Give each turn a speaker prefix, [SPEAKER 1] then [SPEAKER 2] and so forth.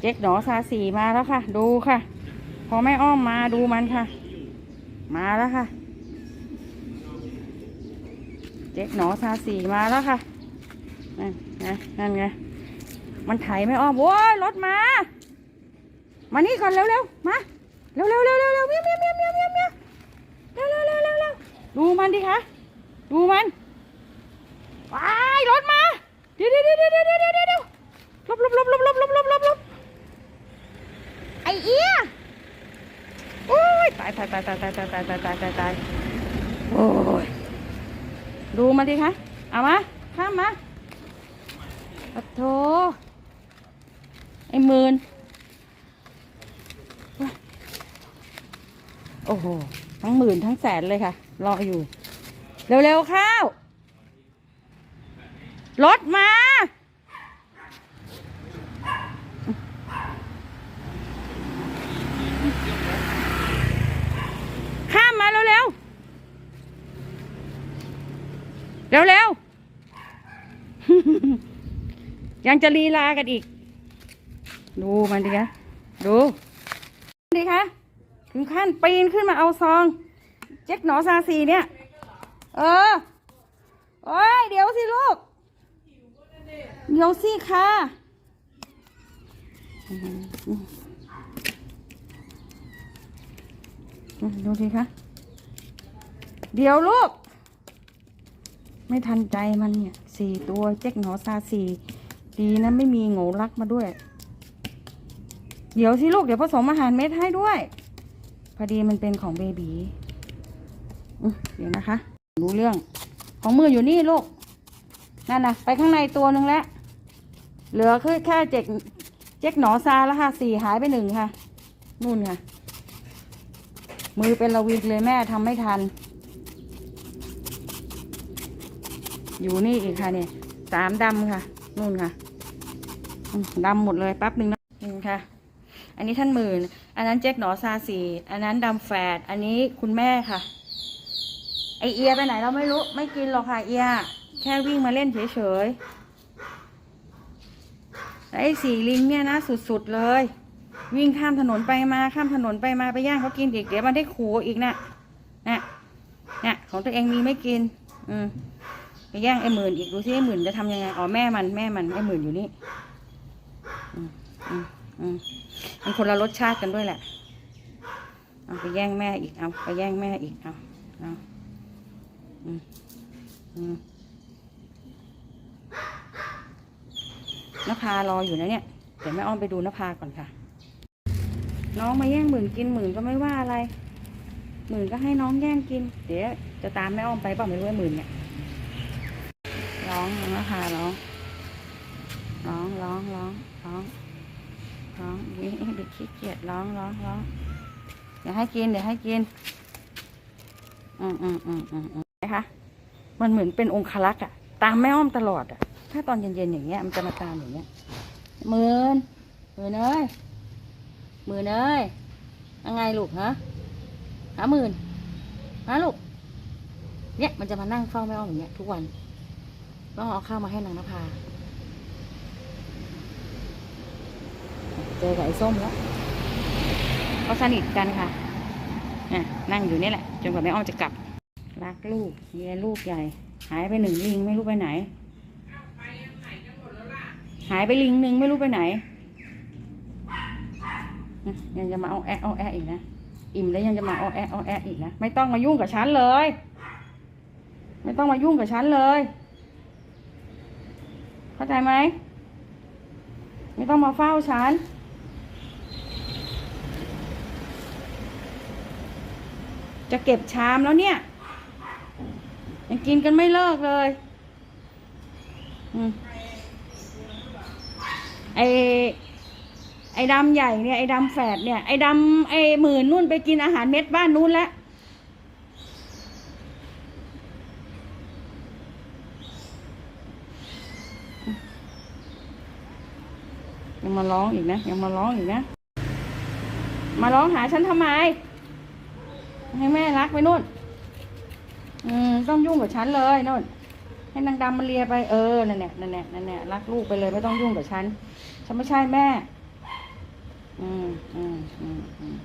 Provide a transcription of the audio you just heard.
[SPEAKER 1] เจ๊กหนอซาสีมาแล้วค่ะ ดูค่ะ พอแม่อ้อมมาดูมันค่ะ มาแล้วค่ะ เจ๊กหนอซาสีมาแล้วค่ะนั่นไงนั่นไงมันไถไม่อ้อมโว้ยรถมา มานี่ก่อนเร็วๆมาเร็วๆเร็วๆเร็วๆเร็วๆเมียวเมียวเมียวเมียวเมียวเมียวเร็วๆเร็วๆเร็วๆเร็วๆดูมันดิคะดูมันว้ายรถมาเดี๋ยวเดี๋ยวเดี๋ยวเดี๋ยวเดี๋ยวเดี๋ยวเดี๋ยวหลบหลบหลบหลบหลบหลบหลบหลบหลบไอเอี้ยโอ้ยตายตายตายตายตายตายตายตายตายตายโอ้ยดูมาดิคะเอามาข้ามมาโอ้โถไอ้หมื่นโอ้โหทั้งหมื่นทั้งแสนเลยค่ะ รออยู่ เร็วๆข้าวรถมา ข้ามมาเร็วเร็ว เร็วเร็วๆยังจะลีลากันอีก ดูมันดิคะดูดิคะถึงขั้นปีนขึ้นมาเอาซอง เจ๊กหนอซาซีเนี่ย เออโอ้ยเดี๋ยวสิลูก เดี๋ยวสิค่ะดูสิคะ เดี๋ยวลูก ไม่ทันใจมันเนี่ยสี่ตัวเจ๊กหนอซาสี่ดีนะไม่มีโง่รักมาด้วย เดี๋ยวสิลูกเดี๋ยวผสมอาหารเม็ดให้ด้วย พอดีมันเป็นของเบบีเดี๋ยวนะคะ รู้เรื่อง ของมืออยู่นี่ลูก นั่นนะไปข้างในตัวหนึ่งแล้ว เหลือคือแค่เจ็กเจ๊กหนอซาแล้วค่ะสี่หายไปหนึ่งค่ะ นู่นค่ะ มือเป็นระวิงเลยแม่ทำไม่ทัน อยู่นี่อีกค่ะเนี่ยสามดำค่ะนู่นค่ะอืมดำหมดเลยแป๊บหนึ่งนะนี่ค่ะ อันนี้ท่านหมื่น อันนั้นเจ๊กหนอซาสีอันนั้นดำแฝดอันนี้คุณแม่ค่ะ ไอเอียไปไหนเราไม่รู้ไม่กินหรอกค่ะเอีย แค่วิ่งมาเล่นเฉยๆไอสีลิงเนี่ยนะสุดๆเลย วิ่งข้ามถนนไปมาข้ามถนนไปมาไปย่างเขากินอีกเดี๋ยวมันได้ขู่อีกนะ่ะนะนะของตัวเองมีไม่กิน อืม ไปแย่งไอ้หมื่นอีกดูซิไอ้หมื่นจะทำยังไงอ๋อแม่มันแม่มันไอ้หมื่นอยู่นี่อืมอืมอืมมันคนละรสชาติกันด้วยแหละเอาไปแย่งแม่อีกเอาไปแย่งแม่อีกเอาเอาอืมอืมนภารออยู่นะเนี่ย เดี๋ยวแม่อ้อมไปดูนภาก่อนค่ะ น้องมาแย่งหมื่นกินหมื่นก็ไม่ว่าอะไร หมื่นก็ให้น้องแย่งกิน เดี๋ยวจะตามแม่อ้อมไปเปล่าไม่รู้ไอ้หมื่นเนี่ย ร้องน้องนภาร้องร้องร้องร้องร้องร้องนี่เด็กขี้เกียจร้องร้องร้องเดี๋ยวให้กินเดี๋ยวให้กินอืมอืมอืมอืมอืมนะคะมันเหมือนเป็นองคลักษ์อะตามแม่อ้อมตลอดอะถ้าตอนเย็นๆอย่างเงี้ยมันจะมาตามอย่างเงี้ยมื่นมื่นเอ้ยมื่นเอ้ยยังไงลูกฮะหาหมื่นฮะลูกเนี่ยมันจะมานั่งเฝ้าแม่อ้อมอย่างเงี้ยทุกวัน ต้องเอาข้าวมาให้นางนภาเจอกับไอ้ส้มแล้วเขาสนิทกันค่ะนั่งอยู่นี่แหละ จนกว่าแม่อ้อมจะกลับ รักลูกเมียลูกใหญ่ หายไปหนึ่งลิงไม่รู้ไปไหน หายไปลิงหนึ่งไม่รู้ไปไหน ยังจะมาเอาแอะเอาแอะอีกนะ อิ่มแล้วยังจะมาเอาแอะเอาแอะอีกนะ ไม่ต้องมายุ่งกับฉันเลย ไม่ต้องมายุ่งกับฉันเลย เข้าใจไหมไม่ต้องมาเฝ้าฉัน จะเก็บชามแล้วเนี่ย ยังกินกันไม่เลิกเลยอืมไอไอ้ดำใหญ่เนี่ย ไอ้ดำแฝดเนี่ย ไอ้ดำไอ้หมื่นนู่นไปกินอาหารเม็ดบ้านนู้นแล้ว ยังมาร้องอีกนะ ยังมาร้องอีกนะ มาร้องหาฉันทำไม ให้แม่รักไปนู่น อืมต้องยุ่งกับฉันเลยนู่น ให้นางดำมาเลียไปเออนั่นแหละนั่นแหละนั่นแหละรักลูกไปเลยไม่ต้องยุ่งกับฉัน ฉันไม่ใช่แม่ อืมอืมอืมอืม